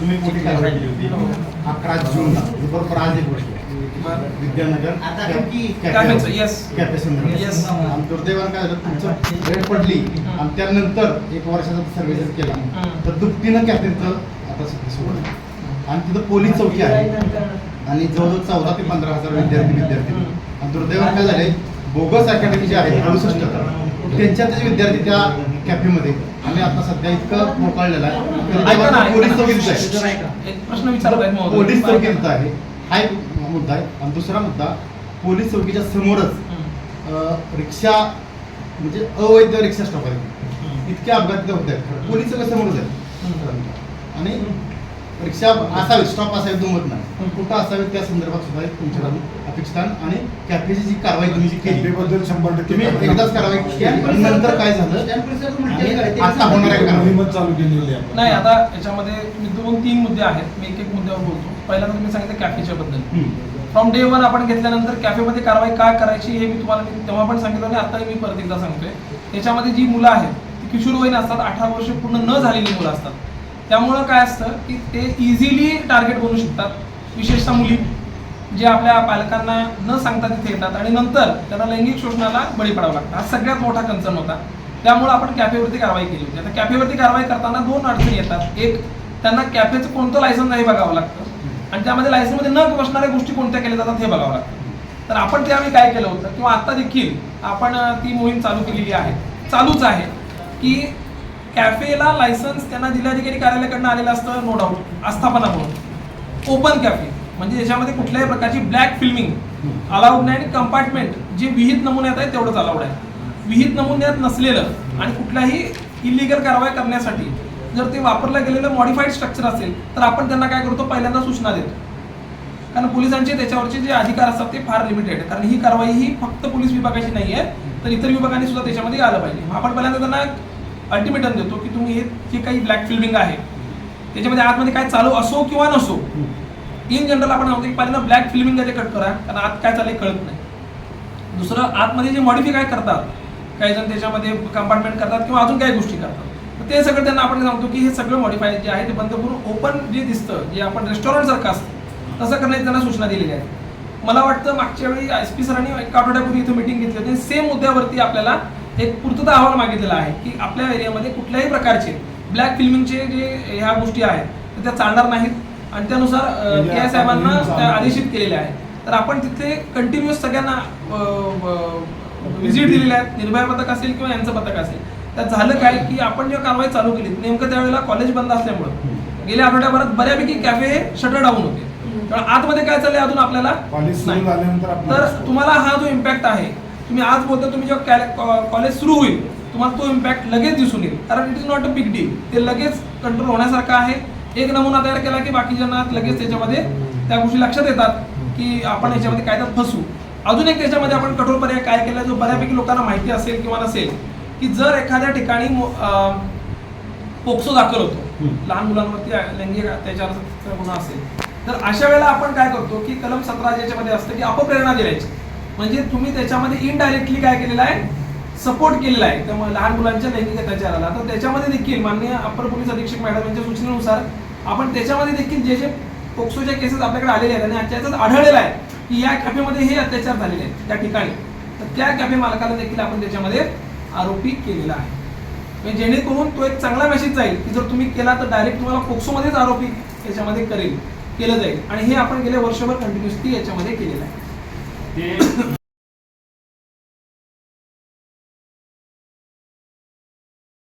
तुम्ही मोठी कारवाई केली होती अकरा जूनला ही बरोबर आज एक गोष्ट. विद्यानगर दुर्दैवानं काय झालं तुमचं रेड पडली आणि त्यानंतर एक वर्षाचा सर्वे जर केला. तर दुपटीनं कॅफेचं आता सुरू आहे. आणि तिथं पोलीस चौकी आहे. आणि जवळजवळ चौदा ते पंधरा हजार विद्यार्थी विद्यार्थी. आणि दुर्दैवानं काय झाले बोगस अकॅडमी जे आहेत अडुसष्ट. त्यांच्यातच विद्यार्थी त्या कॅफेमध्ये. आम्ही आता सध्या इतकं मोकळलेलं आहे. ऐका ना, दुर्दैवानं पोलीस. चौकीत आहे प्रश्न विचारत आहेत. पोलीस चौकीत आहे हा एक मुद्दा आहे. आणि दुसरा मुद्दा पोलीस चौकीच्या समोरच रिक्षा म्हणजे अवैध रिक्षा स्टॉप आहे हम्म. इतके अपघात होत आहेत. पोलीस चौकी समोरच आहेत. आणि रिक्षा असावीत स्टॉप असावीत दुमत नाही. पण कुठं असावीत त्या संदर्भात सुद्धा एक तुमच्याकडून अपेक्षित आहे. आणि कॅफेची जी कारवाई तुम्ही जी केली बद्दल शंभर टक्के तुम्ही एकदाच कारवाई केली. आणि नंतर काय झालं? आता होणार आहे कारवाई मोहीमच चालू केलेली आहे नाही आता याच्यामध्ये मी दोन तीन मुद्दे आहेत. मी एक एक मुद्द्यावर बोलतो. पहिल्यांदा तुम्ही सांगितलं कॅफेच्या बद्दल. फ्रॉम डे वन आपण घेतल्यानंतर कॅफेमध्ये कारवाई का करायची हे मी तुम्हाला तेव्हा पण सांगितलं आणि आताही मी परत एकदा सांगतोय. त्याच्यामध्ये जी मुलं आहेत ती किशोरवयीन असतात अठरा वर्ष पूर्ण न झालेली मुलं असतात. त्यामुळं काय असतं की ते इझिली टार्गेट बनू शकतात. विशेषतः मुली जे आपल्या पालकांना न सांगता तिथे येतात आणि नंतर त्यांना लैंगिक शोषणाला बळी पडावं लागतं. हा सगळ्यात मोठा कन्सर्न होता. त्यामुळे आपण कॅफेवरती कारवाई केली होती. आता कॅफेवरती कारवाई करताना दोन अडचणी येतात. एक त्यांना कॅफेचं कोणतं लायसन्स आहे बघावं लागतं. आणि त्यामध्ये लायसन्समध्ये न बसणाऱ्या गोष्टी कोणत्या केल्या जातात हे बघावं लागतं. तर आपण त्यावेळी काय केलं होतं? किंवा आता देखील आपण ती मोहीम चालू केलेली आहे. चालूच आहे की कॅफेला लायसन्स त्यांना जिल्हाधिकारी कार्यालयाकडनं आलेलं असतं नो डाऊट आस्थापना म्हणून ओपन कॅफे म्हणजे याच्यामध्ये कुठल्याही प्रकारची ब्लॅक फिल्मिंग अलाउड नाही आणि कंपार्टमेंट जे विहित नमुन्यात आहे तेवढंच अलाउड आहे. विहित नमुन्यात नसलेलं आणि कुठल्याही इलिगल कारवाई करण्यासाठी जर ते वापरलं गेलेलं मॉडिफाईड स्ट्रक्चर असेल तर आपण त्यांना काय करतो? पहिल्यांदा सूचना देतो. कारण पोलिसांचे त्याच्यावरचे जे अधिकार असतात ते फार लिमिटेड आहे कारण ही कारवाई ही फक्त पोलीस विभागाची नाही आहे तर इतर विभागांनी सुद्धा त्याच्यामध्ये आलं पाहिजे. आपण पहिल्यांदा त्यांना अल्टिमेटम देतो की तुम्ही हे जे काही ब्लॅक फिल्मिंग आहे. त्याच्यामध्ये आतमध्ये काय चालू असो किंवा नसो इन जनरल आपण म्हणतो की पहिल्यांदा ब्लॅक फिल्मिंग ते कट करा कारण आत काय चाललंय कळत नाही. दुसरं आतमध्ये जे मॉडिफिकाय करतात काही जण त्याच्यामध्ये कंपार्टमेंट करतात किंवा अजून काही गोष्टी करतात. तर ते सगळं त्यांना आपण सांगतो की हे सगळं मॉडिफाय जे आहे ते बंद करून ओपन जे दिसतं जे आपण रेस्टॉरंट सारखं असतं तसं करण्याची त्यांना सूचना दिलेली आहे. मला वाटतं मागच्या वेळी एस पी सरांनी एक आठवड्यापूर्वी इथं मिटिंग घेतली होती सेम मुद्द्यावरती आपल्याला एक पूर्तता अहवाल मागितलेला आहे की आपल्या एरियामध्ये कुठल्याही प्रकारचे ब्लॅक फिल्मिंगचे जे ह्या गोष्टी आहेत तर त्या चालणार नाहीत. आणि त्यानुसार म्हणजे के आता साहेबांना मोहीम चालू त्या. आदेशित केलेले आहे तर आपण तिथे कंटिन्युअस सगळ्यांना व्हिजिट दिलेले आहेत. निर्भया पथक असेल किंवा यांचं पथक असेल. त्यात झालं काय की आपण जेव्हा कारवाई चालू केली नेमकं त्यावेळेला कॉलेज बंद असल्यामुळं. गेल्या आठवड्याभरात बऱ्यापैकी कॅफे हे शटर डाऊन होते. त्यामुळे आतमध्ये काय चाललंय अजून आपल्याला? तर तुम्हाला हा जो इम्पॅक्ट आहे तुम्ही आज बोलता तुम्ही जेव्हा कॉलेज सुरू होईल तुम्हाला तो इम्पॅक्ट लगेच दिसून येईल. कारण it is not a big deal ते लगेच कंट्रोल होण्यासारखं आहे. एक नमुना तयार केला की बाकीच्यांना लगेच त्याच्यामध्ये त्या गोष्टी लक्षात येतात की आपण याच्यामध्ये काय तर फसू. अजून एक त्याच्यामध्ये आपण कठोर पर्याय काय केला जो बऱ्यापैकी लोकांना माहिती असेल किंवा नसेल की जर एखाद्या ठिकाणी मो- पोक्सो दाखल होतो लहान मुलांवरती लैंगिक त्याच्यावर गुन्हा असेल तर अशा वेळेला आपण काय करतो की कलम सतरा ज्याच्यामध्ये असतं की अपप्रेरणा दिल्याची. म्हणजे तुम्ही त्याच्यामध्ये इनडायरेक्टली काय केलेलं आहे? सपोर्ट केलेला आहे. त्यामुळे लहान मुलांच्या लैंगिक अत्याचाराला तर त्याच्यामध्ये देखील माननीय अप्पर पोलीस अधीक्षक मॅडम यांच्या सूचनेनुसार आपण त्याच्यामध्ये देखील जे जे पोक्सोच्या केसेस आपल्याकडे आलेले आहेत आणि त्याच्यात आढळलेलं आहे की या कॅफेमध्ये हे अत्याचार झालेले आहेत त्या ठिकाणी. तर त्या कॅफे मालकाला देखील आपण त्याच्यामध्ये आरोपी केलेला आहे. म्हणजे जेणेकरून तो एक चांगला मेसेज जाईल की जर तुम्ही केला तर डायरेक्ट तुम्हाला पोक्सोमध्येच आरोपी त्याच्यामध्ये करेल केलं जाईल. आणि हे आपण गेल्या वर्षभर कंटिन्युअसली याच्यामध्ये केलेलं आहे. ते